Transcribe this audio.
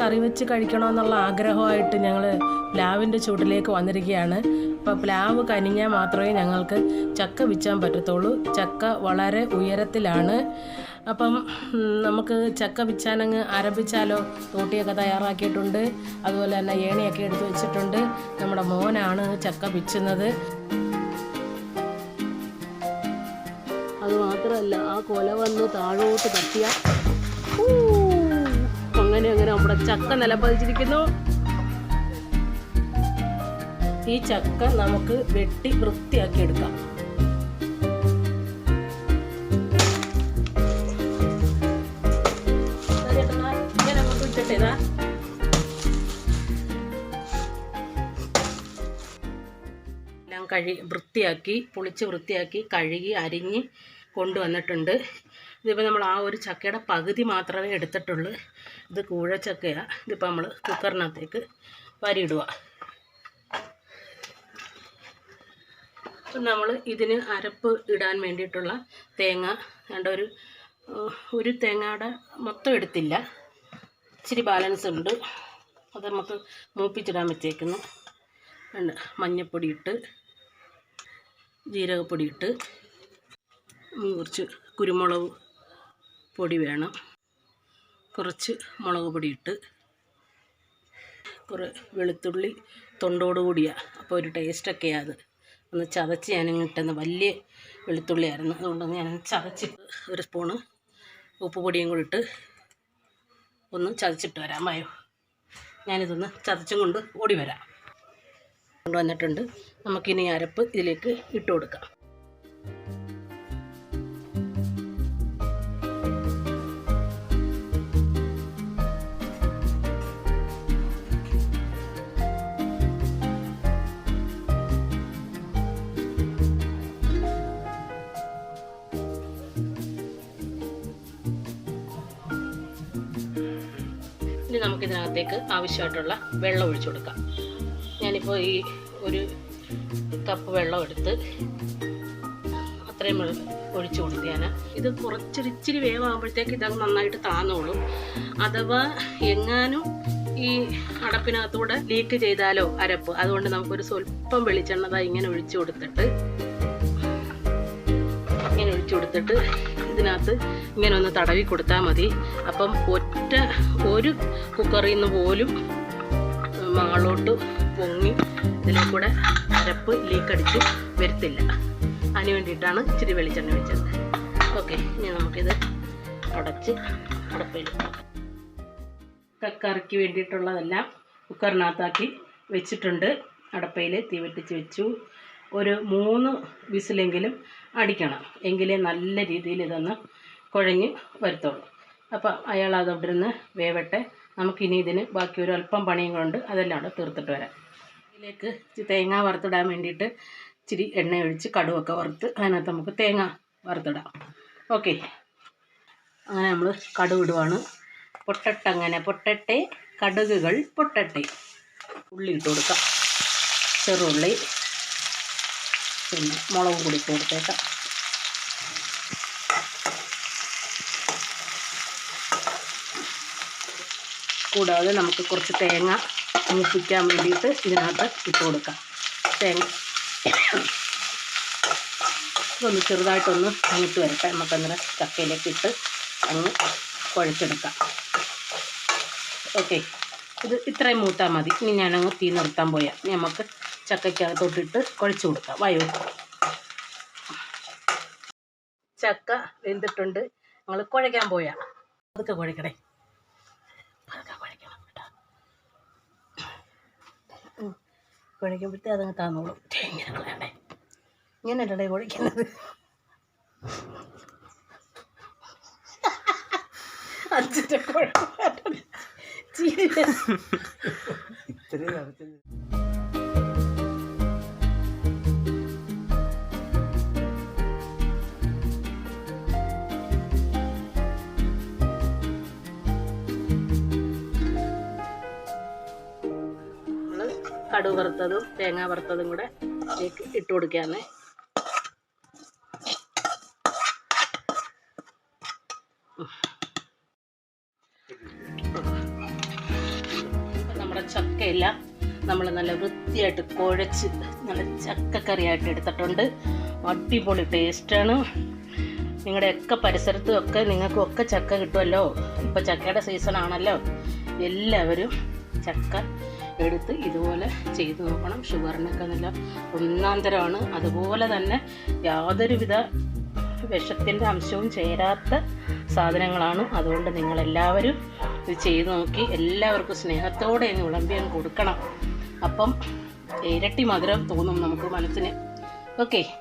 കറി വെച്ച് കഴിക്കണമെന്നുള്ള ആഗ്രഹമായിട്ട് ഞങ്ങൾ പ്ലാവിന്റെ ചുവട്ടിലേക്ക് വന്നിരിക്കുകയാണ്. അപ്പോൾ പ്ലാവ് കനിഞ്ഞാൽ മാത്രമേ ഞങ്ങൾക്ക് ചക്ക വിൽക്കാൻ പറ്റത്തുള്ളൂ. ചക്ക വളരെ ഉയരത്തിലാണ്. അപ്പം നമുക്ക് ചക്ക വിച്ചാനങ്ങ് ആരംഭിച്ചാലോ? തോട്ടിയൊക്കെ തയ്യാറാക്കിയിട്ടുണ്ട്. അതുപോലെ തന്നെ ഏണിയൊക്കെ എടുത്ത് വെച്ചിട്ടുണ്ട്. നമ്മുടെ മോനാണ് ചക്ക വിച്ചുന്നത് അതുമാത്രമല്ല ആ കൊല വന്ന് താഴോട്ട് തട്ടിയ. അങ്ങനെ അങ്ങനെ നമ്മുടെ ചക്ക നിലപ്പതിച്ചിരിക്കുന്നു. ഈ ചക്ക നമുക്ക് വെട്ടി വൃത്തിയാക്കി എടുക്കാം. എല്ലാം കഴി വൃത്തിയാക്കി പൊളിച്ച് വൃത്തിയാക്കി കഴുകി അരിഞ്ഞ് കൊണ്ടുവന്നിട്ടുണ്ട്. ഇതിപ്പോൾ നമ്മൾ ആ ഒരു ചക്കയുടെ പകുതി മാത്രമേ എടുത്തിട്ടുള്ളൂ. ഇത് കൂഴച്ചക്കയാണ് ഇതിപ്പോൾ നമ്മൾ കുക്കറിനകത്തേക്ക് വരിയിടുക അപ്പം നമ്മൾ ഇതിന് അരപ്പ് ഇടാൻ വേണ്ടിയിട്ടുള്ള തേങ്ങ വേണ്ട ഒരു ഒരു തേങ്ങയുടെ മൊത്തം എടുത്തില്ല. ഇച്ചിരി ബാലൻസ് ഉണ്ട്. അത് നമുക്ക് മൂപ്പിച്ചിടാൻ വെച്ചേക്കുന്നു മഞ്ഞപ്പൊടി ഇട്ട് ജീരകപ്പൊടി ഇട്ട് കുറച്ച് കുരുമുളക് പൊടി വേണം. കുറച്ച് മുളക് ഇട്ട്. കുറേ വെളുത്തുള്ളി തൊണ്ടോട് കൂടിയാണ് അപ്പോൾ ഒരു ടേസ്റ്റൊക്കെയാണ് അത് ഒന്ന് ചതച്ച് ഞാനിങ്ങ് ഇട്ടെന്ന്. വലിയ വെളുത്തുള്ളിയായിരുന്നു. അതുകൊണ്ടൊന്ന് ഞാൻ ചതച്ചിട്ട് ഒരു സ്പൂണ് ഉപ്പ് പൊടിയും കൂടി ഇട്ട് ഒന്ന് ചതച്ചിട്ട് വരാം. വയോ. ഞാനിതൊന്ന് ചതച്ചും കൊണ്ട് ഓടി വരാം. കൊണ്ടുവന്നിട്ടുണ്ട് നമുക്കിനി അരപ്പ് ഇതിലേക്ക് ഇട്ട് കൊടുക്കാം. ഇനി നമുക്കിതിനകത്തേക്ക് ആവശ്യമായിട്ടുള്ള വെള്ളം ഒഴിച്ചു കൊടുക്കാം. ഞാനിപ്പോൾ ഈ ഒരു കപ്പ് വെള്ളം എടുത്ത് അത്രയും ഒഴിച്ചു കൊടുത്തു ഞാൻ ഇത് കുറച്ചൊരു ഇച്ചിരി വേവാകുമ്പോഴത്തേക്ക് ഇതങ്ങ് നന്നായിട്ട് താന്നോളും. അഥവാ എങ്ങാനും ഈ അടപ്പിനകത്തൂടെ ലീക്ക് ചെയ്താലോ അരപ്പ്. അതുകൊണ്ട് നമുക്കൊരു സ്വല്പം വെളിച്ചെണ്ണതായി ഇങ്ങനെ ഒഴിച്ചു കൊടുത്തിട്ട് ഇങ്ങനെ ഒഴിച്ചു കൊടുത്തിട്ട് ഇതിനകത്ത് ഇങ്ങനെ ഒന്ന് തടവി കൊടുത്താൽ മതി. അപ്പം ഒറ്റ ഒരു കുക്കറിൽ നിന്ന് പോലും മാളോട്ട് പൊങ്ങി ഇതിലും കൂടെ അരപ്പ് ലീക്കടിച്ച് വരത്തില്ല. അതിന് വേണ്ടിയിട്ടാണ് ഇച്ചിരി വെളിച്ചെണ്ണ വെച്ചത്. ഓക്കെ ഇനി നമുക്കിത് അടച്ച് അടപ്പയിൽ കക്കറിക്ക് വേണ്ടിയിട്ടുള്ളതെല്ലാം കുക്കറിനകത്താക്കി വെച്ചിട്ടുണ്ട്. അടപ്പയിൽ തീ വെട്ടിച്ച് വെച്ചു. ഒരു മൂന്ന് വിസിലെങ്കിലും അടിക്കണം. എങ്കിലേ നല്ല രീതിയിൽ ഇതൊന്ന് കുഴഞ്ഞ് വരത്തുള്ളൂ. അപ്പോൾ അയാൾ അത് അവിടെ നിന്ന് വേവട്ടെ. നമുക്കിനി ഇതിന് ബാക്കി ഒരു അല്പം പണിയും കൊണ്ട് അതെല്ലാം അവിടെ തീർത്തിട്ട് വരാം. ഇതിലേക്ക് തേങ്ങ വറുത്തിടാൻ വേണ്ടിയിട്ട് ഇച്ചിരി എണ്ണ ഒഴിച്ച് കടുവൊക്കെ വറുത്ത് അതിനകത്ത് നമുക്ക് തേങ്ങ വറുത്തിടാം. ഓക്കെ. അങ്ങനെ നമ്മൾ കടുക് ഇടുവാണ്. പൊട്ടട്ടങ്ങനെ പൊട്ടട്ടെ കടുകുകൾ പൊട്ടട്ടെ. ഉള്ളി ഇട്ട് കൊടുക്കാം. ചെറുള്ളി പിന്നെ മുളകും കൂടി കൊടുത്തേക്കാം. കൂടാതെ നമുക്ക് കുറച്ച് തേങ്ങ മൂപ്പിക്കാൻ വേണ്ടിയിട്ട് ഇതിനകത്ത് ഇട്ട് കൊടുക്കാം. തേങ്ങ ഇതൊന്ന് ചെറുതായിട്ടൊന്ന് അങ്ങോട്ട് വരട്ടെ. നമുക്കങ്ങനെ ചക്കയിലേക്ക് ഇട്ട് അങ്ങ് കുഴച്ചെടുക്കാം. ഓക്കെ. ഇത് ഇത്രയും മൂത്താൽ മതി. ഇനി ഞാനങ്ങ് തീ നിർത്താൻ പോയാൽ നമുക്ക് ചക്കയ്ക്കകത്തോട്ടിട്ട് കുഴച്ച് കൊടുക്കാം. വായു ചക്ക വെന്തിട്ടുണ്ട്. ഞങ്ങൾ കുഴയ്ക്കാൻ പോയാ അതൊക്കെ കുഴക്കണേ അതൊക്കെ കുഴക്കണം കേട്ടോ. കുഴയ്ക്കുമ്പോഴത്തേ അതങ്ങ് താന്നോളും. ഇങ്ങനെ കളയണേ ഇങ്ങനെ അല്ലടേ കുഴയ്ക്കുന്നത്. അച്ഛന്റെ കുഴപ്പം. ചിരി കടുക് വറുത്തതും തേങ്ങ വറുത്തതും കൂടെ ഇതിലേക്ക് ഇട്ട് കൊടുക്കാന്നേ ചക്കയെല്ലാം നമ്മൾ നല്ല വൃത്തിയായിട്ട് കുഴച്ച് നല്ല ചക്കക്കറിയായിട്ട് എടുത്തിട്ടുണ്ട്. അടിപൊളി ടേസ്റ്റാണ് നിങ്ങളുടെയൊക്കെ പരിസരത്തും ഒക്കെ നിങ്ങൾക്കും ഒക്കെ ചക്ക കിട്ടുമല്ലോ. ഇപ്പോൾ ചക്കയുടെ സീസൺ ആണല്ലോ. എല്ലാവരും ചക്ക എടുത്ത് ഇതുപോലെ ചെയ്തു നോക്കണം. ഷുഗറിനൊക്കെ നല്ല ഒന്നാന്തരമാണ്. അതുപോലെ തന്നെ യാതൊരുവിധ വിഷത്തിന്റെ അംശവും ചേരാത്ത സാധനങ്ങളാണ്. അതുകൊണ്ട് നിങ്ങളെല്ലാവരും ഇത് ചെയ്തു നോക്കി എല്ലാവർക്കും സ്നേഹത്തോടെ ഇനി വിളമ്പിയും കൊടുക്കണം. അപ്പം ഇരട്ടി മധുരം തോന്നും നമുക്ക് മനസ്സിന്. ഓക്കെ.